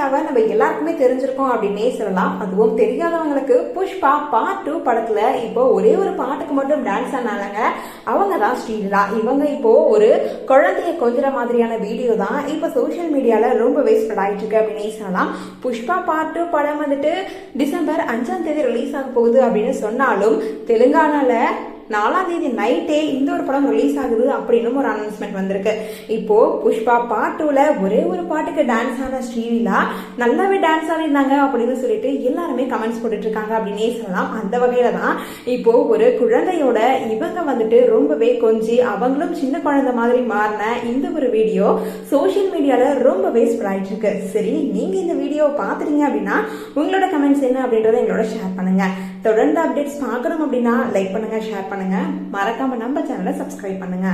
ஸ்ரீலீலாவை நம்ம எல்லாருக்குமே தெரிஞ்சிருக்கோம் அப்படின்னே சொல்லலாம். அதுவும் தெரியாதவங்களுக்கு புஷ்பா பார்ட் டூ படத்துல இப்போ ஒரே ஒரு பாட்டுக்கு மட்டும் டான்ஸ் ஆனாலங்க அவங்க தான் ஸ்ரீலா இவங்க இப்போ ஒரு குழந்தைய கொஞ்சற மாதிரியான வீடியோ தான் இப்போ சோஷியல் மீடியால ரொம்ப வேஸ்ட் ஆயிட்டு இருக்கு அப்படின்னே சொல்லலாம். புஷ்பா பார்ட் டூ படம் வந்துட்டு டிசம்பர் அஞ்சாம் தேதி ரிலீஸ் ஆக போகுது அப்படின்னு சொன்னாலும் தெலுங்கானால நாலாம் தேதி நைட்டே இந்த ஒரு படம் ரிலீஸ் ஆகுது அப்படின்னு ஒரு அனௌன்ஸ்மெண்ட் வந்திருக்கு. இப்போ புஷ்பா பார்ட் டூல ஒரே ஒரு பாட்டுக்கு டான்ஸ் ஆன ஸ்ரீலீலா நல்லாவே டான்ஸ் ஆடிருந்தாங்க அப்படின்னு சொல்லிட்டு எல்லாருமே கமெண்ட்ஸ் போட்டுட்டு இருக்காங்க அப்படின்னே சொல்லலாம். அந்த வகையில தான் இப்போ ஒரு குழந்தையோட இவங்க வந்துட்டு ரொம்பவே கொஞ்சி அவங்களும் சின்ன குழந்தை மாதிரி மாறின இந்த ஒரு வீடியோ சோஷியல் மீடியால ரொம்பவே ஸ்ப்ரெட் ஆயிட்டு இருக்கு சரி நீங்க இந்த வீடியோ பாத்துறீங்க அப்படின்னா உங்களோட கமெண்ட்ஸ் என்ன அப்படின்றத எங்களோட ஷேர் பண்ணுங்க. தொடர்ந்து அப்டேட்ஸ் பார்க்கணும் அப்படின்னா லைக் பண்ணுங்க ஷேர் பண்ணுங்க. மறக்காம நம்ம சேனலை சப்ஸ்கிரைப் பண்ணுங்க.